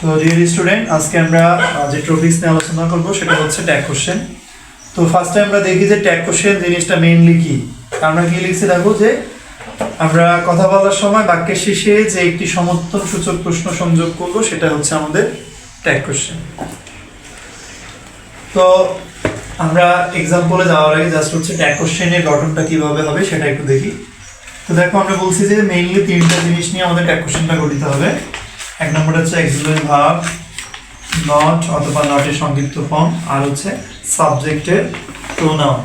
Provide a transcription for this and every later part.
তো dear student আজকে আমরা যে টপিকস নিয়ে আলোচনা করব সেটা হচ্ছে ট্যাগ কোশ্চেন তো ফার্স্টে আমরা দেখি যে ট্যাগ কোশ্চেন জিনিসটা মেইনলি কি? আমরা কি লিখছি দেখো যে, আমরা কথা বলার সময় বাক্যের শেষে যে একটি সমর্থন সূচক প্রশ্ন সংযোগ করব, সেটা হচ্ছে আমাদের ট্যাগ কোশ্চেন তো আমরা এক্সাম্পলে যাওয়ার আগে জাস্ট হচ্ছে ট্যাগ কোশ্চেনের গঠনটা কীভাবে হবে সেটা একটু দেখি। তো দেখো আমরা বলছি যে মেইনলি তিনটা জিনিস নিয়ে আমাদের ট্যাগ কোশ্চেনটা গঠিত হবে। এক নম্বর হচ্ছে এক্সিলারি ভার্ব নট অথবা নটের সংক্ষিপ্ত ফর্ম আর হচ্ছে সাবজেক্টের প্রোনাউন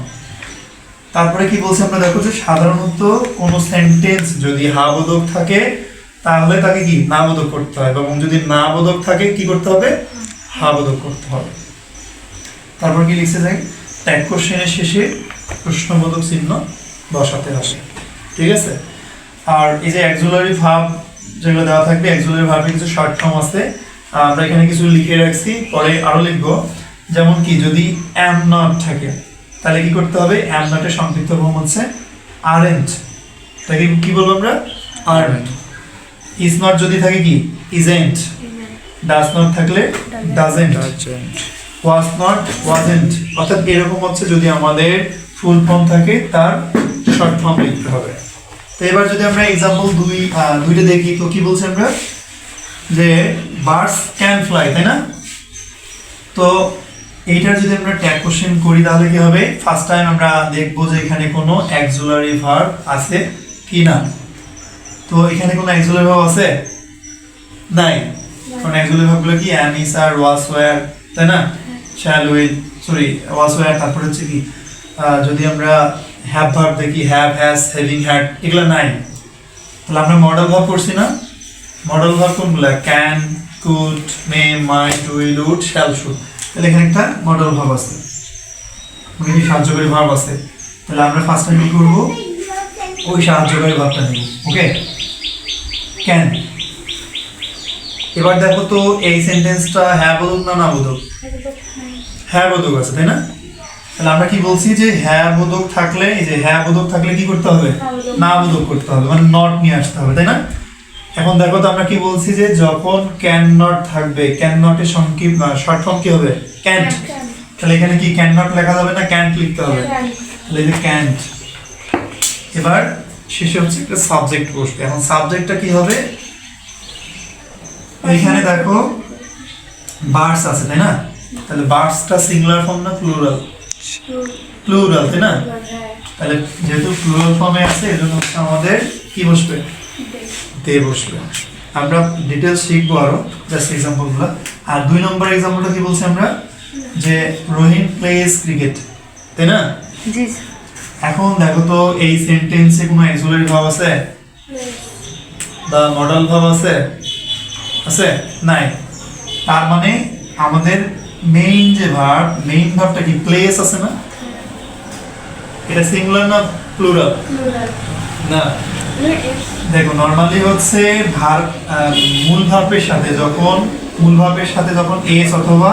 তারপরে কি বলছি আমরা? দেখো যে সাধারণত কোনো সেন্টেন্স যদি হাবোধক থাকে, তাহলে তাকে কি? না বোধক করতে হয়। এবং যদি না বোধক থাকে, কি করতে হবে? হাবোধক করতে হবে। তারপর কি লিখছে যাই ট্যাগ কোশ্চেনের শেষে প্রশ্নবোধক চিহ্ন বসাতে হবে। ঠিক আছে? আর এই যে অ্যাক্সুলারি ভাব যেগুলো দেওয়া থাকবে একজনের ভাবে কিছু শর্ট ফর্ম আছে। আমরা এখানে কিছু লিখে রাখছি পরে আরও লিখব। যেমন কি যদি অ্যাম নট থাকে তাহলে কি করতে হবে? অ্যাম নটের সংক্ষিপ্ত ফর্ম হচ্ছে আরেন্ট তাকে কি বলব আমরা? আরেন্ট ইজ নট যদি থাকে কি? ইজেন্ট ডাজ নট থাকলে ডাজেন্ট ওয়াজ নট ওয়াজেন্ট অর্থাৎ এরকম হচ্ছে যদি আমাদের ফুল ফর্ম থাকে তার শর্ট ফর্ম লিখতে হবে। তো এবার যদি আমরা এক্সাম্পল দুই দুইটা দেখি তো কি বলছি আমরা? যে বার্ডস ক্যান ফ্লাই তাই না? তো এইটার যদি আমরা ট্যাগ কোশ্চেন করি তাহলে কি হবে? ফার্স্ট টাইম আমরা দেখব যে এখানে কোনো অ্যাক্সুলারি ভার্ব আছে কি না। তো এখানে কোনো অ্যাক্সুলারি ভার্ব আছে? নাই। কারণ অ্যাক্সুলারি ভার্বগুলো কি? অ্যাম ইস আর ওয়াস ওয়্যার তাই না? Shall will sorry was were তারপর হচ্ছে কি? যদি আমরা হ্যাভ ভার্ব দেখি হ্যাভ হ্যাজ হ্যাভিং হ্যাড এগুলো নাই। তাহলে আমরা মডেল ভাব করছি না? মডেল ভাব কোনগুলো? Can could may might will would shall should তাহলে এখানে একটা মডেল ভাব আছে। মানে সাহায্যকারী ভাব আছে? তাহলে আমরা ফার্স্ট টাইম কি করব? ওই সাহায্যকারী ভাবটা নেব ওকে ক্যান এবার দেখো তো এই সেন্টেন্সটা হ্যাঁ বোধক না না বোধক হ্যাঁ বোধক আছে তাই না? তাহলে আমরা কি বলছি যে হ্যাঁ বোধক থাকলে এই যে হ্যাঁ বোধক থাকলে কি করতে হবে? না বোধক করতে হবে মানে নট নিয়ে আসতে হবে তাই না? এখন দেখো তো আমরা কি বলছি যে যখন ক্যান নট থাকবে ক্যান নটের সংক্ষিপ্ত শর্ট ফর্ম কি হবে? ক্যান্ট তাহলে এখানে কি ক্যান নট লেখা যাবে না ক্যান্ট লিখতে হবে? তাহলে এই যে ক্যান্ট এবার শেষে হচ্ছে একটা সাবজেক্ট বসবে এখন সাবজেক্টটা কি হবে? এইখানে দেখো বার্স আছে তাই না? তাহলে বার্সটা সিঙ্গুলার ফর্ম না প্লুরাল প্লুরাল তাই না? তাহলে যেহেতু প্লুরাল ফর্মে আছে এজন্য হচ্ছে আমাদের কি বসবে? তে বসবে। আমরা ডিটেলস শিখব আরও জাস্ট এক্সাম্পলগুলো আর দুই নম্বর এক্সাম্পলটা কি বলছি আমরা? যে রোহিন প্লেস ক্রিকেট তাই না? এখন দেখো তো এই সেন্টেন্সে কোনো অ্যাক্সুলারি ভাব আছে? বা মডেল ভাব আছে? আছে? নাই। তার মানে আমাদের মেইন যে ভার্ব মেইন ভার্বটা কি প্লেস আছে না? এটা সিঙ্গুলার না প্লুরাল না। দেখো নর্মালি হচ্ছে ভার মূল ভার্বের সাথে যখন মূল ভার্বের সাথে যখন এস অথবা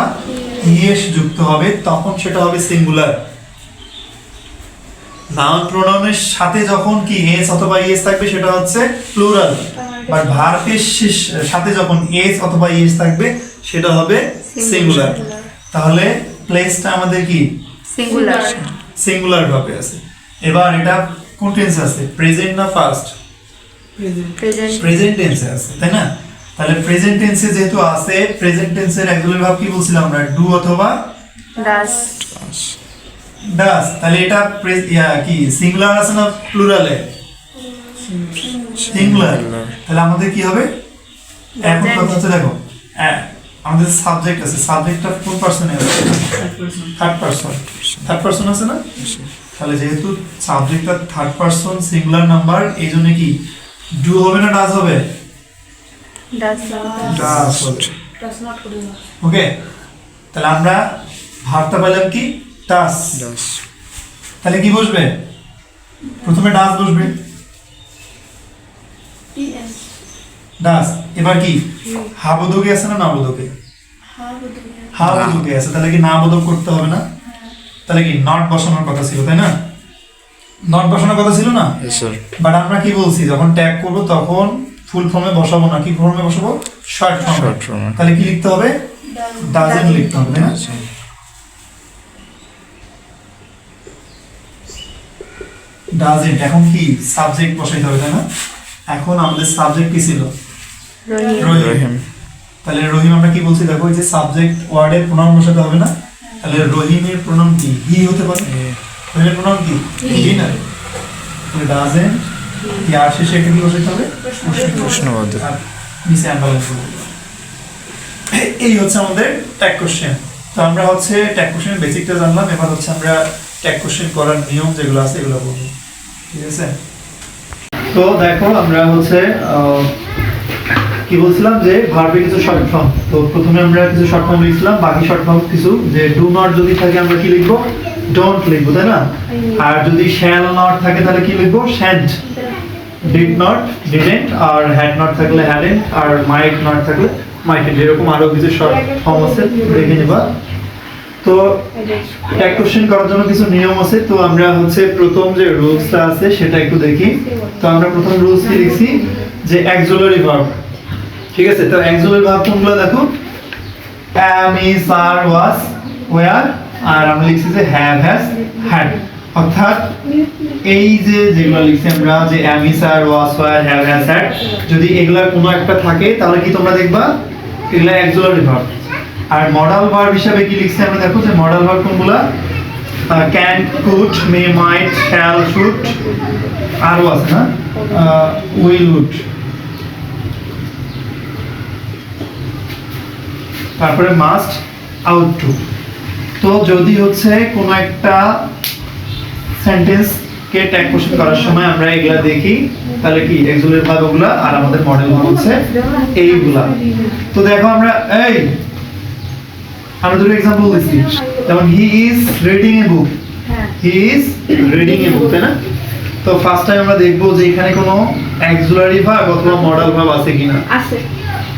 ইএস যুক্ত হবে তখন সেটা হবে সিঙ্গুলার নাউন প্রোনাউনের সাথে যখন কি এস অথবা ইএস থাকবে সেটা হচ্ছে প্লুরাল বাট ভার্বের সাথে যখন এস অথবা ইএস থাকবে সেটা হবে সিঙ্গুলার তাহলে প্লেসটা আমাদের কি? সিঙ্গুলার সিঙ্গুলার ভাবে আছে। এবার এটা কোন টেন্স আছে? প্রেজেন্ট না ফার্স্ট প্রেজেন্ট প্রেজেন্ট টেন্সে আছে তাই না? তাহলে প্রেজেন্ট টেন্সে যেহেতু আছে প্রেজেন্ট টেন্সের অ্যাকচুয়ালি ভাব কি বলছিলাম আমরা? ডু অথবা ডাস ডাস তাহলে এটা প্রে- ইয়া, কি? সিঙ্গুলার আছে না প্লুরালে সিঙ্গুলার তাহলে আমাদের কি হবে? এখন কথা হচ্ছে দেখো আমাদের সাবজেক্ট আছে। সাবজেক্টটা কোন পার্সনে আছে? থার্ড পার্সন থার্ড পার্সন আছে না? তাহলে যেহেতু সাবজেক্টটা থার্ড পার্সন সিঙ্গুলার নাম্বার এই জন্য কি? ডু হবে না ডাস হবে? ডাস ডাস হবে। ওকে তাহলে আমরা ভাবটা পেলাম কি? ডাস তাহলে কি বসবে? প্রথমে ডাস বসবে। ডাস এবার কি? হাবোধকে আছে না নাবোধকে হাবোধকে আছে তাহলে কি নাবোধক করতে হবে না? তাহলে কি নট বসানোর কথা ছিল তাই না? নট বসানোর কথা ছিল না? বাট আমরা কি বলছি যখন ট্যাগ করব তখন ফুল ফর্মে বসাবো না? কি ফর্মে বসাবো? শর্ট ফর্মে। তাহলে কি লিখতে হবে? ডাজেন্ট লিখতে হবে না? ডাজেন্ট এখন কি সাবজেক্ট বসাইতে হবে তাই না? এখন আমাদের সাবজেক্ট কি ছিল? রহিম। তাহলে রহিম আমরা কি বলছি? দেখো এই যে সাবজেক্ট ওয়ার্ডের প্রণাম বসাতে হবে না? তাহলে রহিমের প্রণাম কি? হি হতে পারে। রহিমের প্রণাম কি? হি। না? তাহলে ডাজেন্ট কি আর শেষে একটা কি হবে? প্রশ্নবোধক। আর নিচে অ্যাম্বালেন্স এই হচ্ছে আমাদের ট্যাগ কোশ্চেন তো আমরা হচ্ছে ট্যাগ কোশ্চেনের বেসিকটা জানলাম। এবার হচ্ছে আমরা ট্যাগ কোশ্চেন করার নিয়ম যেগুলো আছে এগুলো বলব। ঠিক আছে? তো দেখো, আমরা হচ্ছে কি বলছিলাম যে ভার্বে কিছু শর্ট ফর্ম তো প্রথমে আমরা কিছু শর্ট ফর্ম লিখছিলাম, বাকি শর্ট ফর্ম কিছু, যে ডু নট যদি থাকে আমরা কি লিখব? ডোন্ট লিখব, তাই না? আর যদি শ্যাল নট থাকে তাহলে কি লিখব? শ্যান্ট ডিড নট ডিডেন্ট আর হ্যাড নট থাকলে হ্যাডেন্ট আর মাইট নট থাকলে মাইটেন্ট এরকম আরও কিছু শর্ট ফর্ম আছে, দেখে নিবা। তো ট্যাগ কোশ্চেন করার জন্য কিছু নিয়ম আছে, তো আমরা হচ্ছে প্রথম যে রুলসটা আছে সেটা একটু দেখি। তো আমরা প্রথম রুলস কি লিখছি যে অ্যাক্সিলারি ভার্ব ঠিক আছে? তো অ্যাক্সিলারি ভার্ব কোনগুলো দেখো? am, is, are, was where আর আমরা লিখছি যে have, has, had অর্থাৎ এই যে যেগুলো লিখছি আমরা, যে am, is, are, was, were, have, has, had, যদি এগুলার কোনো একটা থাকে, তাহলে কি তোমরা দেখবা? এগুলা অ্যাক্সিলারি ভার্ব আর মডাল ভার্ব হিসাবে কি লিখছি আমরা দেখো যে মডাল ভার্ব কোনগুলা can could may might shall should আরও আছে না? উইল উড তারপরে মাস্ট আউট টু তো যদি হচ্ছে কোনো একটা সেন্টেন্স কে ট্যাগ কোশ্চেন করার সময় আমরা এগুলা দেখি, তাহলে কি এক্সুলের ভাগ ওগুলা আর আমাদের মডেল হচ্ছে এইগুলা। তো দেখো আমরা, এই আমরা দুটো এক্সাম্পল দিচ্ছি। যেমন he is reading a book he is reading a book তাই না? তো ফার্স্ট টাইম আমরা দেখব যে এখানে কোনো অ্যাক্সুলারি ভাগ অথবা মডেল ভাগ আছে কিনা। আছে।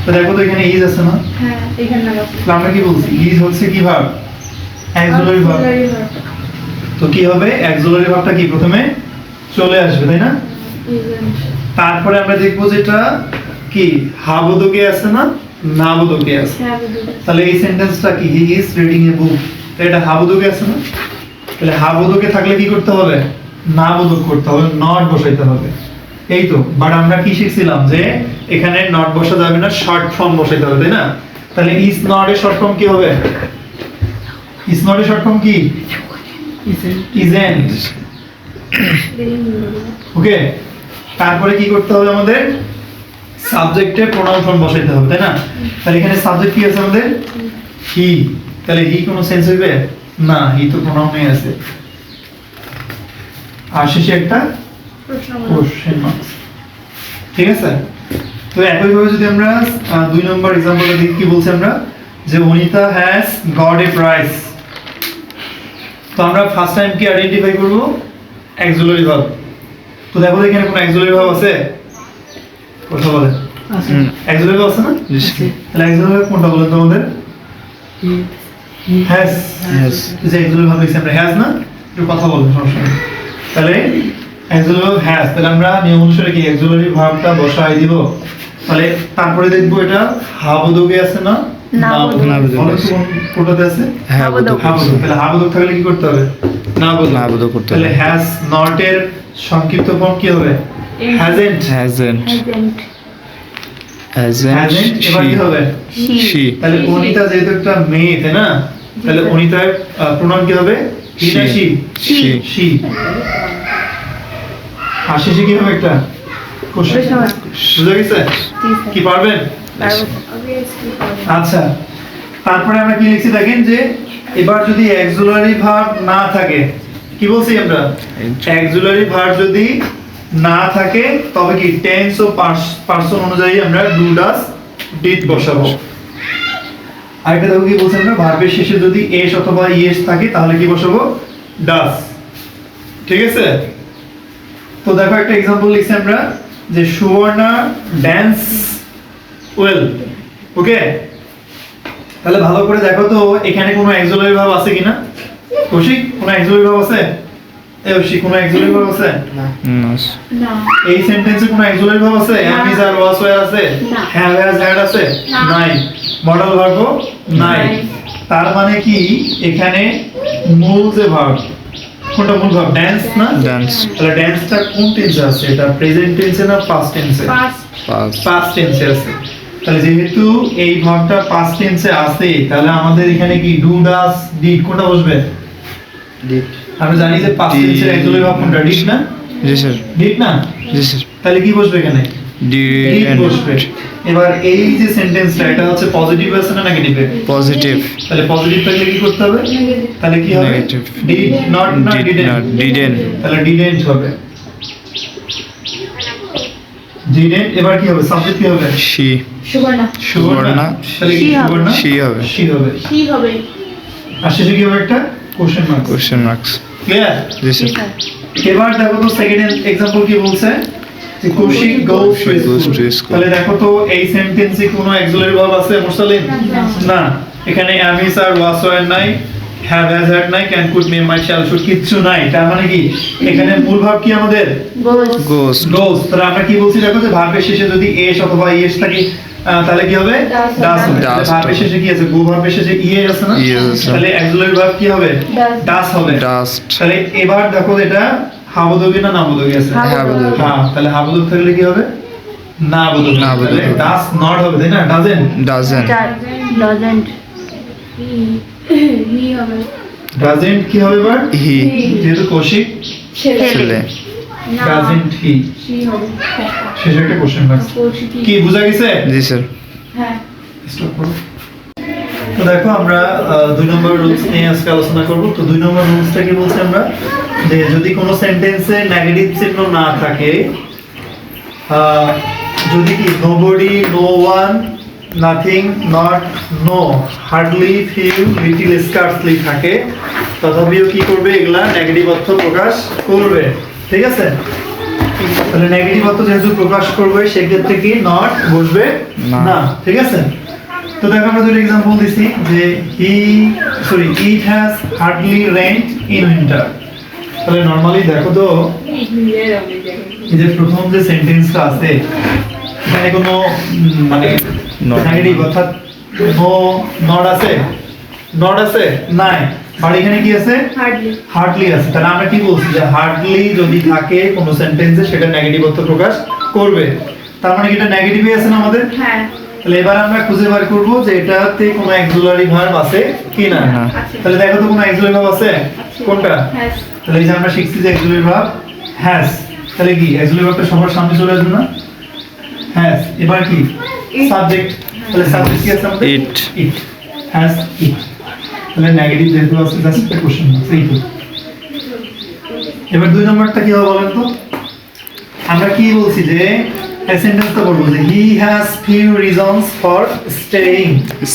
তো দেখো তো এখানে ইজ আছে না? হ্যাঁ এখানে তো আমরা কি বলছি? ইজ হচ্ছে কি ভাব অ্যাক্সিলারি ভাব তো কি হবে? অ্যাক্সিলারি ভাবটা কি প্রথমে চলে আসবে তাই না? তারপরে আমরা দেখব যেটা কি? হাবোদকে আছে না? নাবোদকে আছে। তাহলে এই সেন্টেন্সটা কি? হি ইজ রিডিং এ বুক এটা হাবোদকে আছে না? তাহলে হাবোদকে থাকলে কি করতে হবে? নাবোদক করতে হবে নট বসাইতে হবে। এই তো বাট আমরা কি শিখছিলাম যে এখানে নট বসা যাবে না শর্ট ফর্ম বসাইতে হবে তাই না? তাহলে ইজ নট এর শর্ট ফর্ম কি হবে? ইজ নট এর শর্ট ফর্ম কি? ইজেন্ট ওকে তারপরে কি করতে হবে আমাদের? সাবজেক্টে প্রোনাউন ফর্ম বসাইতে হবে তাই না? তাহলে এখানে সাবজেক্ট কি আছে আমাদের? হি তাহলে হি কোনো সেন্স হইবে? না হি তো প্রোনাউনে আছে। আর শেষে একটা কোশ্চেন মার্কস ঠিক আছে? তো একইভাবে যদি আমরা দুই নম্বর এক্সাম্পলটা দেখি কি বলছি আমরা? যে Anita has got a prize তো আমরা ফার্স্ট টাইম কি আইডেন্টিফাই করব? অ্যাক্সিলারি ভার্ব তো দেখো এখানে কোনো অ্যাক্সিলারি ভার্ব আছে? কথা বলে। অ্যাক্সিলারি আছে না? তাহলে অ্যাক্সিলারি কোনটা বলেন তো আমাদের। যে অ্যাক্সিলারি ভার্ব লিখছি আমরা। হ্যাজ না? একটু কথা বলবেন সমস্যা তাহলে অ্যাক্সিলারি ভার্ব হ্যাজ তাহলে আমরা নিয়ম অনুসারে কি অ্যাক্সিলারি ভার্বটা বসাই দিব? তাহলে তারপরে দেখব এটা হাবোদকে আছে না? কোনটাতে আছে? তাহলে হাবোদক থাকলে কি করতে হবে? করতে তাহলে নট এর সংক্ষিপ্ত ফর্ম কি হবে? হ্যাজেন্ট হ্যাজেন্ট হ্যাজেন্ট এবার কি হবে? শি তাহলে অনিতা যেহেতু একটা মেয়ে তাই না? তাহলে অনিতার প্রণাম কি হবে? হি না. শি? She. শি আর শেষে কি হবে একটা? বুঝা গেছে? কি পারবেন? আচ্ছা তারপরে আমরা কি লিখছি দেখেন যে এবার যদি অ্যাক্সিলারি ভার্ব না থাকে কি বলছি আমরা? অ্যাক্সিলারি ভার্ব যদি না থাকে, তবে কি টেন্স ও পার্সন অনুযায়ী আমরা ডু ডাস ডিড বসাবো। আরেকটা দেখো কি বলছেন না ভার্বের শেষে যদি এস অথবা ইএস থাকে, তাহলে কি বসাবো? ডাস ঠিক আছে? তো দেখো একটা এক্সাম্পল লিখছি আমরা, যে সুবর্ণা ড্যান্স ওয়েল ওকে তাহলে ভালো করে দেখো তো, এখানে কোনো অ্যাক্সিলারি ভাব আছে কিনা? কৌশিক, কোনো অ্যাক্সিলারি ভাব আছে? কোনো ভার্ব আছে? না। না এই সেন্টেন্সে কোনো অ্যাক্সিলারি ভার্ব আছে? আর was were আছে? না। have has had আছে? নাই। মডেল ভার্ব নাই। তার মানে কি? এখানে মূল যে ভার্ব কোনটা মূল ভার্ব ড্যান্স না? ডান্স তাহলে ড্যান্সটা কোন টেন্সে আছে? এটা প্রেজেন্ট টেন্সে না পাস্ট টেন্সে পাস্ট পাস পাস্ট টেন্সে আছে। তাহলে যেহেতু এই ভার্বটা পাস্ট টেন্সে আছে তাহলে আমাদের এখানে কি ডু ডাস ডিড কোনটা বসবে? আমরা জানি যে পাস্ট টেন্সের অ্যাকচুয়ালি ভার্ব কোনটা ডিড না? জি স্যার। ডিড না? জি স্যার। তাহলে কি বসবে এখানে? ডিড বসবে। এবার এই যে সেন্টেন্সটা এটা হচ্ছে পজিটিভ আছে না নেগেটিভ পজিটিভ তাহলে পজিটিভ থাকলে কি করতে হবে? তাহলে কি হবে? Negative. ডিড নট না ডিড ডিডেন্ট নট ডিডেন তাহলে ডিডেন্ট হবে। ডিডেন্ট এবার কি হবে? সাবজেক্ট কি হবে? শি সুবর্ণা। সুবর্ণা। তাহলে কি হবে। সুবর্ণা? শি হবে। শি হবে। কি হবে। আর শেষে কি হবে একটা? Question mark question marks clear জি স্যার এবার দেখো তো সেকেন্ড এক্সাম্পল কি বলছে? কৌশিক গোস. তাহলে দেখো তো এই সেন্টেন্সে কোনো অক্সিলারি ভার্ব আছে মুরসালিন? না। এখানে আমি স্যার ওয়াস ওয়ার নাই হ্যাভ হ্যাজ হ্যাড নাই can could may might shall should কিচ্ছু নাই। তার মানে কি? এখানে মূল ভাব কি আমাদের? গোস গোস গোস তাহলে আমরা কি বলছি দেখো যে ভার্বের শেষে যদি এস অথবা ইএস থাকে তাহলে কি হবে? ডাস হবে। হবে। শেষে কি আছে? গো ভার্বের শেষে ইএ আছে না? তাহলে অক্সিলারি ভার্ব কি হবে? ডাস হবে। ডাস্ট তাহলে এবার দেখো এটা হাবদগি না নাবদগি আছে? হ্যাঁ, হ্যাঁ তাহলে হাবদগ থাকলে কি হবে? না বদল না বদল। ডাস নট হবে তাই না? ডাজেন ডাজেন ডাজেন্ট হি হবে। ডাজেন্ট কি হবে এবার? হি যেহেতু কৌশিক ছেলে। ডাজেন্ট হি সি হবে। শেষে একটা কোশ্চেন কি বোঝা গেছে? জি স্যার। হ্যাঁ। স্টপ করো। তো দেখো আমরা দুই নম্বর রুলস নিয়ে আজকে আলোচনা করব। তো দুই নম্বর রুলসটা কি বলছি আমরা? যে যদি কোনো সেন্টেন্সে নেগেটিভ চিহ্ন না থাকে যদি কি nobody no one nothing not no hardly few little scarcely থাকে তথাপিও কি করবে এগুলা? নেগেটিভ অর্থ প্রকাশ করবে। ঠিক আছে? তাহলে নেগেটিভ অর্থ যেহেতু প্রকাশ করবে সেক্ষেত্রে কি নট বসবে? না। ঠিক আছে? তো দেখো আমরা দুটো এক্সাম্পল দিছি যে he sorry it has hardly rained in winter তাহলে নর্মালি দেখো তো এই যে প্রথম যে সেন্টেন্সটা আছে এখানে কোনো মানে নেগেটিভ অর্থাৎ নো নট আছে? নট আছে? নাই। আর এখানে কি আছে? হার্ডলি হার্ডলি আছে। তাহলে আমরা কি বলছি যে হার্ডলি যদি থাকে কোনো সেন্টেন্সে সেটা নেগেটিভ অর্থ প্রকাশ করবে। তার মানে এটা নেগেটিভই আছে না আমাদের? হ্যাঁ। তাহলে এবার আমরা খুঁজে বার করব যে এটাতে কোনো অ্যাক্সিলারি ভার্ব আছে কি না না। আছে। তাহলে দেখো তো কোনো অ্যাক্সিলারি ভার্ব আছে? কোনটা? হ্যাঁ তাহলে এই যে আমরা শিখছি যে অ্যাক্সিলারি ভার্ব হ্যাজ তাহলে কি? অ্যাক্সিলারি ভার্বটা সবার সামনে চলে আসবে না? হ্যাজ এবার কি? সাবজেক্ট তাহলে সাবজেক্ট কি আছে আমাদের? It. ইট হ্যাজ ইট তাহলে নেগেটিভ যেহেতু আছে জাস্ট একটা কোশ্চেন আছে এইটুকু এবার দুই নম্বরটা কি হবে বলেন তো? আমরা কি বলছি যে সেন্টেন্সটা বলব যে he has few reasons for staying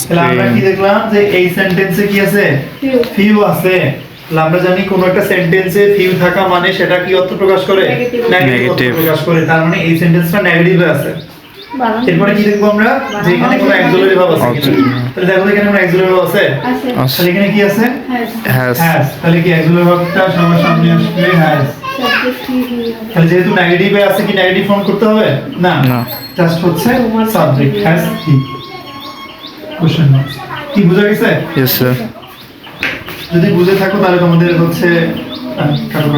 তাহলে আমরা কি দেখলাম যে এই সেন্টেন্সে কি আছে? ফিউ আছে। আমরা জানি কোন একটা সেন্টেন্সে ফিউ থাকা মানে সেটা কি অর্থ প্রকাশ করে. নেগেটিভ অর্থ প্রকাশ করে। তার মানে এই সেন্টেন্সটা নেগেটিভে আছে। এরপরে কি দেখব আমরা? যে এখানে কোনো অ্যাক্সিলারি ভাব আছে কিনা। তাহলে দেখো এখানে কোনো অ্যাক্সিলারি ভাব আছে? আছে। তাহলে এখানে কি আছে? হ্যাঁ। হ্যাজ হ্যাজ তাহলে কি অ্যাক্সিলারি ভাবটা সবার সামনে আসবে? হবে তাহলে যেহেতু নেগেটিভে আছে কি নেগেটিভ ফর্ম করতে হবে? না। না। জাস্ট হচ্ছে সাবজেক্ট হ্যাজ কি? কোশ্চেন কি? বুঝা গেছে? ইয়েস স্যার যদি বুঝে থাকো তাহলে তোমাদের হচ্ছে কাটো